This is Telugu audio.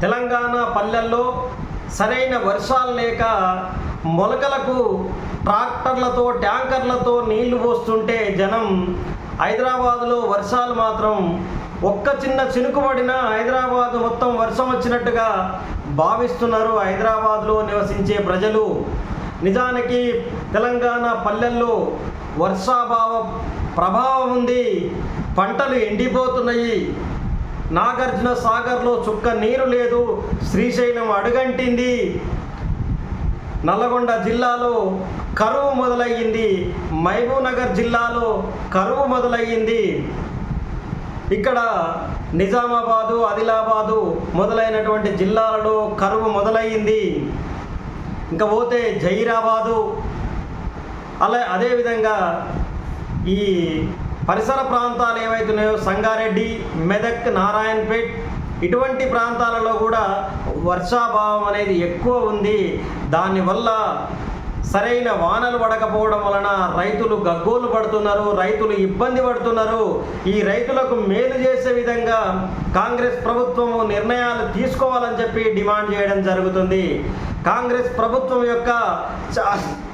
తెలంగాణ పల్లెల్లో సరైన వర్షాలు లేక మొలకలకు ట్రాక్టర్లతో ట్యాంకర్లతో నీళ్ళు పోస్తుంటే జనం హైదరాబాదులో వర్షాలు మాత్రం ఒక్క చిన్న చినుకుబడిన హైదరాబాద్ మొత్తం వర్షం వచ్చినట్టుగా భావిస్తున్నారు హైదరాబాద్లో నివసించే ప్రజలు. నిజానికి తెలంగాణ పల్లెల్లో వర్షాభావ ప్రభావం ఉంది. పంటలు ఎండిపోతున్నాయి. నాగార్జున సాగర్లో చుక్క నీరు లేదు. శ్రీశైలం అడుగంటింది. నల్లగొండ జిల్లాలో కరువు మొదలయ్యింది. మహబూబ్నగర్ జిల్లాలో కరువు మొదలయ్యింది. ఇక్కడ నిజామాబాదు ఆదిలాబాదు మొదలైనటువంటి జిల్లాలలో కరువు మొదలయ్యింది. ఇంకా పోతే జహీరాబాదు. అలా అదేవిధంగా ఈ పరిసర ప్రాంతాలు ఏవైతున్నాయో సంగారెడ్డి మెదక్ నారాయణపేట్ ఇటువంటి ప్రాంతాలలో కూడా వర్షాభావం అనేది ఎక్కువ ఉంది. దానివల్ల సరైన వానలు పడకపోవడం వలన రైతులు గగ్గోలు పడుతున్నారు రైతులు ఇబ్బంది పడుతున్నారు. ఈ రైతులకు మేలు చేసే విధంగా కాంగ్రెస్ ప్రభుత్వము నిర్ణయాలు తీసుకోవాలని చెప్పి డిమాండ్ చేయడం జరుగుతుంది. కాంగ్రెస్ ప్రభుత్వం యొక్క చా-